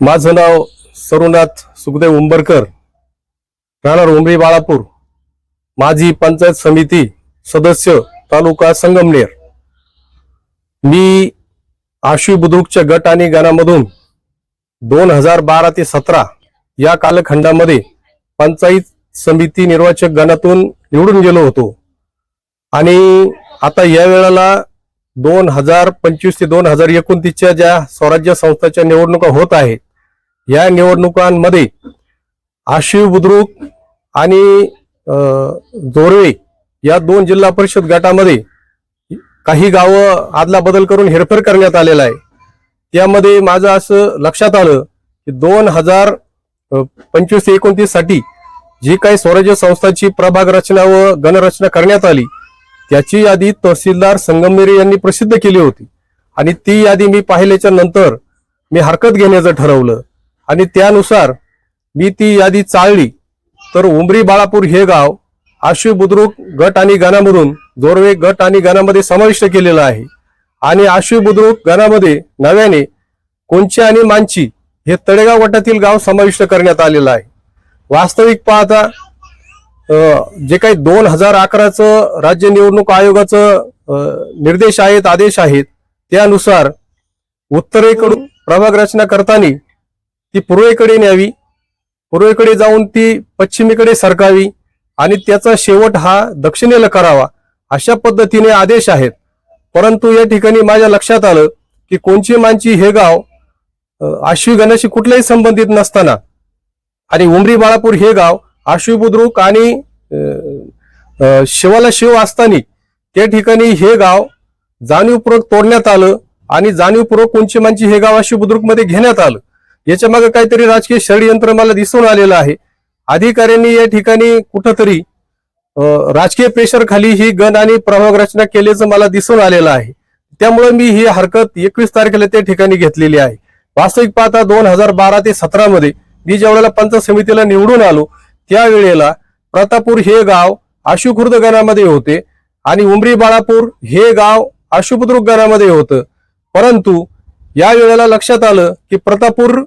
माझं नाव सरुनाथ सुखदेव उंबरकर राहणार उमरी बाळापूर. माझी पंचायत समिती सदस्य तालुका संगमनेर. मी आशु बुद्रुकच्या गट आणि गणामधून दोन हजार बारा ते सतरा या कालखंडामध्ये पंचायत समिती निर्वाचक गणातून निवडून गेलो होतो. आणि आता या वेळेला दोन हजार पंचवीस ते दोन हजार एकोणतीसच्या ज्या स्वराज्य संस्थाच्या निवडणुका होत आहेत या निवडणुकांमध्ये आशिव बुद्रुक आणि जोरे जोरवे या दोन जिल्हा परिषद गटामध्ये काही गावं आदला बदल करून हेरफेर करण्यात आलेला आहे. त्यामध्ये माझं असं लक्षात आलं की दोन हजार पंचवीस ते एकोणतीससाठी जी काही स्वराज्य संस्थांची प्रभाग रचना व गणरचना करण्यात आली त्याची यादी तहसीलदार संगमनेरी यांनी प्रसिद्ध केली होती. आणि ती यादी मी पाहिल्याच्या नंतर मी हरकत घेण्याचं ठरवलं. आणि त्यानुसार मी ती यादी चाळली तर उमरी बाळापूर हे गाव आशु बुद्रुक गट आणि गणामधून जोरवे गट आणि गणामध्ये समाविष्ट केलेलं आहे. आणि आशु बुद्रुक गणामध्ये नव्याने कोणची आणि मांची हे तळेगाव गटातील गाव समाविष्ट करण्यात आलेलं आहे. वास्तविक पाहता जे काही दोन हजार अकराचं राज्य निवडणूक आयोगाचं निर्देश आहेत आदेश आहेत त्यानुसार उत्तरेकडून प्रभाग रचना करताना ती पूर्वेकडे न्यावी पूर्वेकडे जाऊन ती पश्चिमेकडे सरकावी आणि त्याचा शेवट हा दक्षिणेला करावा अशा पद्धतीने आदेश आहेत. परंतु या ठिकाणी माझ्या लक्षात आलं की कोणची मांची हे गाव अं, आश्वी गणाशी कुठल्याही संबंधित नसताना आणि उमरी बाळापूर हे गाव आश्वी बुद्रुक आणि शिवाला शिव असताना त्या ठिकाणी हे गाव जाणीवपूर्वक तोडण्यात आलं आणि जाणीवपूर्वक कोणची हे गाव आश्वी बुद्रुकमध्ये घेण्यात आलं. याच्या मागे काहीतरी राजकीय षडयंत्र मला दिसून आलेलं आहे. अधिकाऱ्यांनी या ठिकाणी कुठंतरी राजकीय प्रेशर खाली ही गण आणि प्रभाग रचना केल्याचं मला दिसून आलेलं आहे. त्यामुळे मी ही हरकत एकवीस तारखेला त्या ठिकाणी घेतलेली आहे. वास्तविक पाहता दोन हजार बारा ते सतरा मध्ये मी ज्या वेळेला समितीला निवडून आलो त्यावेळेला प्रतापूर हे गाव आशुखुर्द गणामध्ये होते आणि उमरी बाळापूर हे गाव आशुबुद्रुक गणामध्ये होतं. परंतु या वेळेला लक्षात आलं की प्रतापूर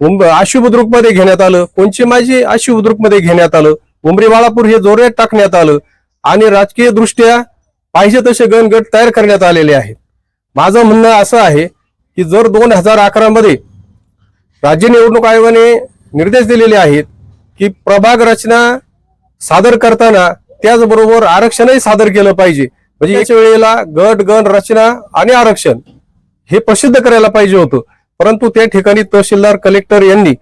आशुबुद्रुकमध्ये घेण्यात आलं कोणची माझी आशुबुद्रुकमध्ये घेण्यात आलं उमरी बाळापूर हे जोऱ्यात टाकण्यात आलं आणि राजकीय दृष्ट्या पाहिजे तसे गण गट तयार करण्यात आलेले आहेत. माझं म्हणणं असं आहे की जर दोन हजार अकरा मध्ये राज्य निवडणूक आयोगाने निर्देश दिलेले आहेत की प्रभाग रचना सादर करताना त्याचबरोबर आरक्षणही सादर केलं पाहिजे. म्हणजे याच्या वेळेला गट गण रचना आणि आरक्षण हे प्रसिद्ध करायला पाहिजे होतं. परंतु त्या ठिकाणी तहसीलदार कलेक्टर यांनी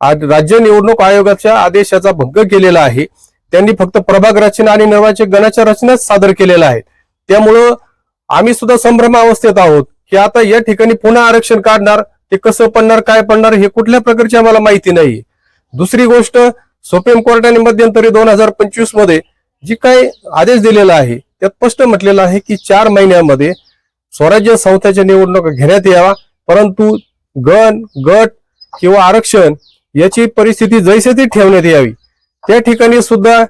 आज राज्य निवडणूक आयोगाच्या आदेशाचा भंग केलेला आहे. त्यांनी फक्त प्रभाग रचना आणि निर्वाचक गणाच्या रचनाच सादर केलेल्या आहेत. त्यामुळं आम्ही सुद्धा संभ्रम अवस्थेत आहोत की आता या ठिकाणी पुन्हा आरक्षण काढणार ते कसं पडणार काय पडणार हे कुठल्या प्रकारची आम्हाला माहिती नाही दुसरी गोष्ट सुप्रीम कोर्टाने मध्यंतरी दोन हजार पंचवीसमध्ये जी काही आदेश दिलेला आहे त्यात स्पष्ट म्हटलेलं आहे की चार महिन्यामध्ये स्वराज्य संस्थेच्या निवडणुका घेण्यात यावा परंतु गण गट किंवा आरक्षण याची परिस्थिती जैसे ती ठेवण्यात यावी. त्या ठिकाणी सुद्धा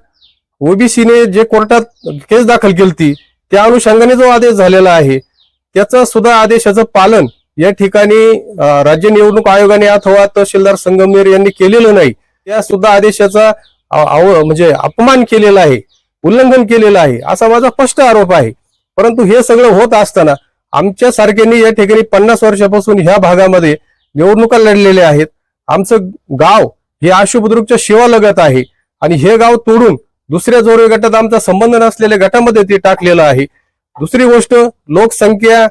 ओबीसीने जे कोर्टात केस दाखल केली त्या अनुषंगाने जो आदेश झालेला आहे त्याचा सुद्धा आदेशाचं पालन या ठिकाणी राज्य निवडणूक आयोगाने अथवा तहसीलदार संगमनेर यांनी केलेलं नाही. त्या सुद्धा आदेशाचा म्हणजे अपमान केलेला आहे उल्लंघन केलेलं आहे असा माझा स्पष्ट आरोप आहे. परंतु हे सगळं होत असताना आमच्या सारख्यांनी या ठिकाणी पन्नास वर्षापासून ह्या भागामध्ये निवडणुका लढलेल्या आहेत. आमचं गाव हे आशुबुद्रुकच्या शिवालगत आहे. आणि हे गाव तोडून दुसऱ्या जोरवे गटात आमचा संबंध नसलेल्या गटामध्ये ते टाकलेलं आहे. दुसरी गोष्ट लोकसंख्या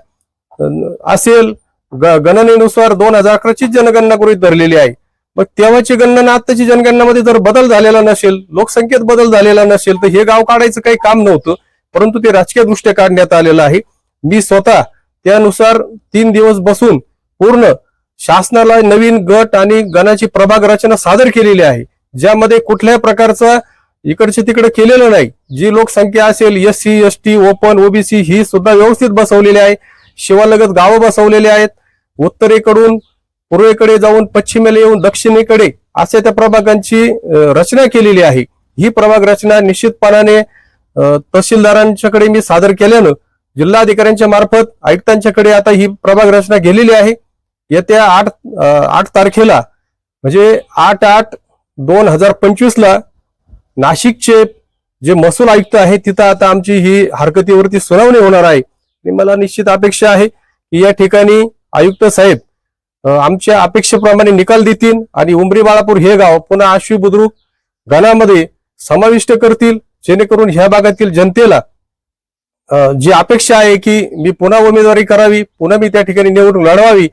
असेल ग- गणनेनुसार दोन हजार अकराचीच जनगणना गृहित धरलेली आहे. मग तेव्हाची गणना आत्ताची जनगणनामध्ये जर बदल झालेला नसेल लोकसंख्येत बदल झालेला नसेल तर हे गाव काढायचं काही काम नव्हतं. परंतु ते राजकीय दृष्ट्या काढण्यात आलेलं आहे. मी स्वतः त्यानुसार तीन दिवस बसून पूर्ण शासनाला नवीन गट आणि गणाची प्रभाग रचना सादर केलेली आहे. ज्यामध्ये कुठल्याही प्रकारचा इकडचे तिकडे केलेलं नाही. जी लोकसंख्या असेल S C S T open OBC ही सुद्धा व्यवस्थित बसवलेली आहे. शिवालगत गावं बसवलेली आहेत. उत्तरेकडून पूर्वेकडे जाऊन पश्चिमेला येऊन दक्षिणेकडे अशा त्या प्रभागांची रचना केलेली आहे. ही प्रभाग रचना निश्चितपणाने तहसीलदारांच्याकडे मी सादर केल्यानं जिल्हाधिकाऱ्यांच्या मार्फत आयुक्तांच्याकडे आता ही प्रभाग रचना गेलेली आहे. येत्या आठ आठ तारखेला म्हणजे आठ आठ दोन हजार पंचवीसला नाशिकचे जे महसूल आयुक्त आहे तिथं आता आमची ही हरकतीवरती सुनावणी होणार आहे. आणि मला निश्चित अपेक्षा आहे की या ठिकाणी आयुक्त साहेब आमच्या अपेक्षेप्रमाणे निकाल देतील आणि उमरी बाळापूर हे गाव पुन्हा आश्वी बुद्रुक गणामध्ये समाविष्ट करतील जेणेकरून ह्या भागातील जनतेला जी अपेक्षा आहे की मी पुन्हा उमेदवारी करावी पुन्हा मी त्या ठिकाणी निवडणूक लढवावी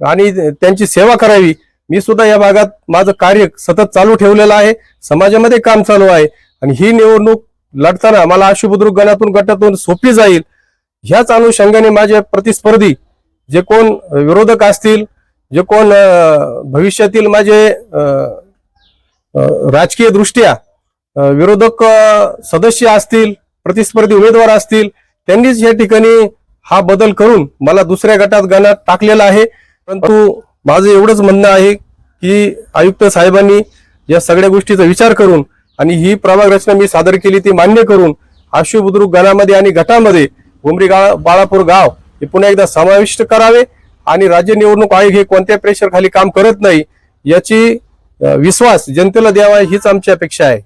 आणि त्यांची सेवा करावी मी सुद्धा या भागात माझं कार्य सतत चालू ठेवलेलं आहे समाजामध्ये काम चालू आहे आणि ही निवडणूक लढताना मला आशुबुद्रुक गणातून गटातून सोपी जाईल. ह्याच अनुषंगाने माझे प्रतिस्पर्धी जे कोण विरोधक असतील जे कोण भविष्यातील माझे राजकीय दृष्ट्या विरोधक सदस्य असतील प्रतिस्पर्धी उमेदवार असतील त्यांनीच या ठिकाणी हा बदल करून मला दुसऱ्या गटात गाण्यात टाकलेला आहे. परंतु माझं एवढंच म्हणणं आहे की आयुक्त साहेबांनी या सगळ्या गोष्टीचा विचार करून आणि ही प्रभाग रचना मी सादर केली ती मान्य करून आशु बुद्रुक गणामध्ये आणि गटामध्ये उमरी गाळ बाळापूर गाव हे पुन्हा एकदा समाविष्ट करावे आणि राज्य निवडणूक आयोग हे कोणत्या प्रेशर खाली काम करत नाही याची विश्वास जनतेला द्यावा हीच आमची अपेक्षा आहे.